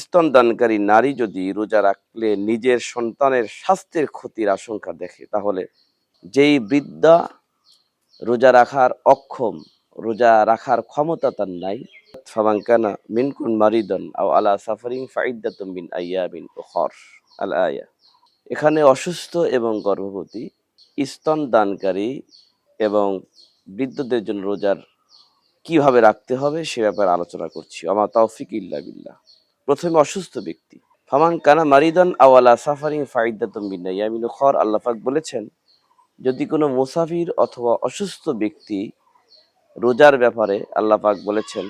স্তনদানকারী নারী যদি রোজা রাখলে নিজের সন্তানের স্বাস্থ্যের ক্ষতির আশঙ্কা দেখে, তাহলে যেই বৃদ্ধা রোজা রাখার অক্ষম, রোজা রাখার ক্ষমতা তার নাই। ফামাঙ্কানা মিনকুন মারিদন আও আলা সাফারিং ফাইদাতুম মিন আইয়ামিন উখর আল আয়া। এখানে অসুস্থ এবং গর্ভবতী স্তন দানকারী এবং বৃদ্ধদের জন্য রোজার কীভাবে রাখতে হবে সে ব্যাপারে আলোচনা করছি। আমার তৌফিক ইল্লা বিল্লাহ। প্রথমে অসুস্থ ব্যক্তি। ফামান কানা মারিদন আওয়ালা সাফারিং ফাইদাতুম মিন আইয়ামিন উখর আল্লাহ পাক বলেছেন, যদি কোনো মুসাফির অথবা অসুস্থ ব্যক্তি রোজার ব্যাপারে আল্লাহ পাক বলেছেন,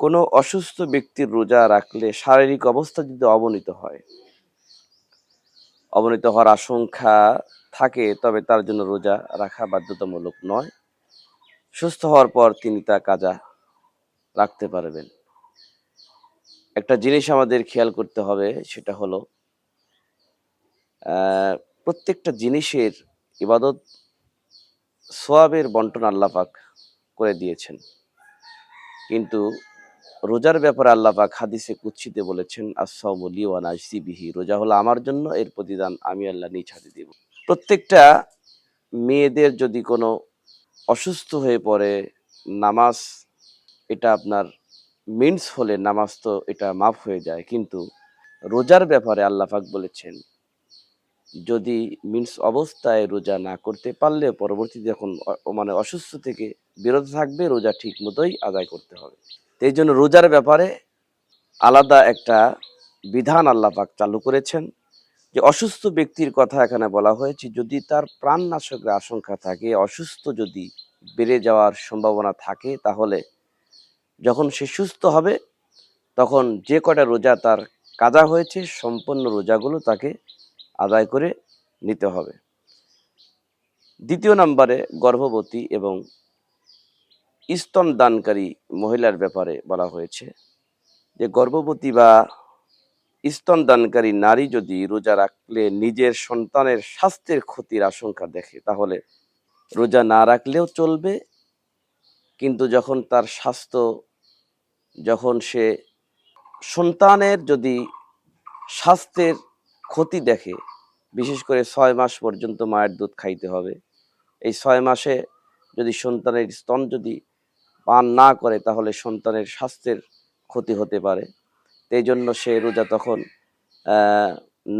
কোনো অসুস্থ ব্যক্তির রোজা রাখলে শারীরিক অবস্থা যদি অবনীত হয়, অবনীত হওয়ার আশঙ্কা থাকে, তবে তার জন্য রোজা রাখা বাধ্যতামূলক নয়। সুস্থ হওয়ার পর তিনি তা কাজা রাখতে পারবেন। একটা জিনিস আমাদের খেয়াল করতে হবে, সেটা হলো প্রত্যেকটা জিনিসের ইবাদত সোয়াবের বন্টন আল্লাপাক করে দিয়েছেন। কিন্তু রোজার ব্যাপারে আল্লাপাক হাদিসে কুচ্ছিতে বলেছেন আসাউমলি ওয়ান বিহি রোজা হলো আমার জন্য, এর প্রতিদান আমি আল্লাহ নিজ হাতে দিব। প্রত্যেকটা মেয়েদের যদি কোনো অসুস্থ হয়ে পড়ে, নামাজ এটা আপনার মিন্স হলে নামাজ তো এটা মাফ হয়ে যায়, কিন্তু রোজার ব্যাপারে আল্লাপাক বলেছেন, যদি মিন্স অবস্থায় রোজা না করতে পারলে পরবর্তীতে যখন মানে অসুস্থ থেকে বিরত থাকবে, রোজা ঠিক মতোই আদায় করতে হবে। তো জন্য রোজার ব্যাপারে আলাদা একটা বিধান আল্লাহ পাক চালু করেছেন যে, অসুস্থ ব্যক্তির কথা এখানে বলা হয়েছে, যদি তার প্রাণনাশকের আশঙ্কা থাকে, অসুস্থ যদি বেড়ে যাওয়ার সম্ভাবনা থাকে, তাহলে যখন সে সুস্থ হবে, তখন যে কটা রোজা তার কাজা হয়েছে, সম্পূর্ণ রোজাগুলো তাকে আদায় করে নিতে হবে। দ্বিতীয় নম্বরে গর্ভবতী এবং স্তন দানকারী মহিলার ব্যাপারে বলা হয়েছে যে, গর্ভবতী বা স্তন দানকারী নারী যদি রোজা রাখলে নিজের সন্তানের স্বাস্থ্যের ক্ষতির আশঙ্কা দেখে, তাহলে রোজা না রাখলেও চলবে কিন্তু যখন তার স্বাস্থ্য, যখন সে সন্তানের যদি স্বাস্থ্যের ক্ষতি দেখে, বিশেষ করে ছয় মাস পর্যন্ত মায়ের দুধ খাইতে হবে, এই ছয় মাসে যদি সন্তানের স্তন যদি পান না করে, তাহলে সন্তানের স্বাস্থ্যের ক্ষতি হতে পারে। এই জন্য সে রোজা তখন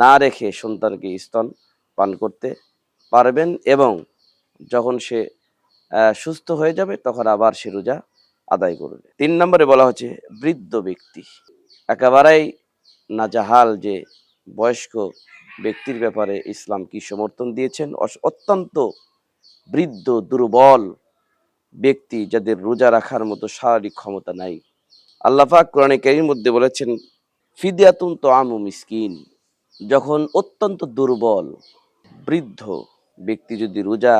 না রেখে সন্তানকে স্তন পান করতে পারবেন এবং যখন সে সুস্থ হয়ে যাবে, তখন আবার সে রোজা আদায় করবে। তিন নম্বরে বলা হচ্ছে বৃদ্ধ ব্যক্তি। একেবারেই নাজাহাল যে বয়স্ক ব্যক্তির ব্যাপারে ইসলাম কি সমর্থন দিয়েছেন? অত্যন্ত বৃদ্ধ, দুর্বল ব্যক্তি যাদের রোজা রাখার মতো শারীরিক ক্ষমতা নাই। আল্লাহাক কোরআনে কেরির মধ্যে বলেছেন, ফিদিয়াতুন তো আমু মিসকিন। যখন অত্যন্ত দুর্বল, বৃদ্ধ ব্যক্তি যদি রোজা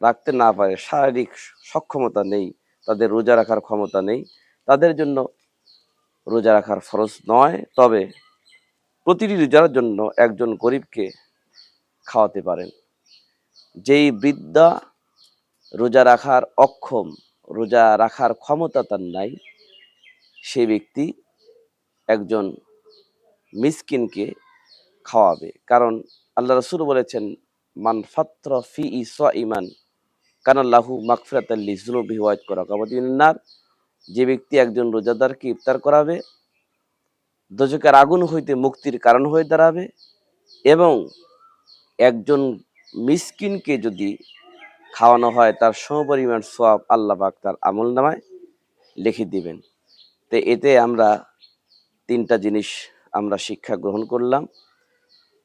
রাখতে না পারে, শারীরিক সক্ষমতা নেই, তাদের রোজা রাখার ক্ষমতা নেই, তাদের জন্য রোজা রাখার ফরজ নয়, তবে প্রতিটি রোজার জন্য একজন গরিবকে খাওয়াতে পারেন। যেই বৃদ্ধা রোজা রাখার অক্ষম, রোজা রাখার ক্ষমতা তার নাই, সে ব্যক্তি একজন মিসকিনকে খাওয়াবে। কারণ আল্লাহ রসুল বলেছেন, মান ফাত্র ফি ইস ইমান কানাল্লাহু মাকফিরাত আল্লি করা কাবাদিনার যে ব্যক্তি একজন রোজাদারকে ইফতার করাবে, দোজকের আগুন হইতে মুক্তির কারণ হয়ে দাঁড়াবে এবং একজন মিসকিনকে যদি খাওয়ানো হয়, তার সমপরিমাণ সব আল্লাহ পাক তার আমল নামায় লিখে দিবেন। তো এতে আমরা তিনটা জিনিস আমরা শিক্ষা গ্রহণ করলাম।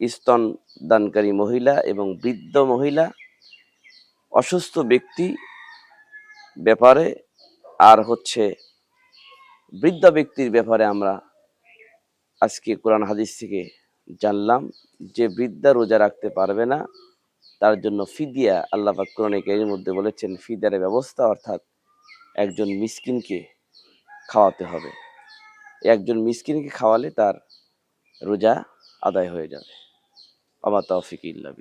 স্তন দানকারী মহিলা এবং বৃদ্ধ মহিলা অসুস্থ ব্যক্তি ব্যাপারে আর হচ্ছে বৃদ্ধ ব্যক্তির ব্যাপারে আমরা আজকে কোরআন হাদিস থেকে জানলাম যে বৃদ্ধা রোজা রাখতে পারবে না, তার জন্য ফিদিয়া আল্লাহ পাক কোরআনে এর মধ্যে বলেছেন, ফিদিয়ার ব্যবস্থা অর্থাৎ একজন মিসকিনকে খাওয়াতে হবে। একজন মিসকিনকে খাওয়ালে তার রোজা আদায় হয়ে যাবে। আমার তৌফিক ইল্লা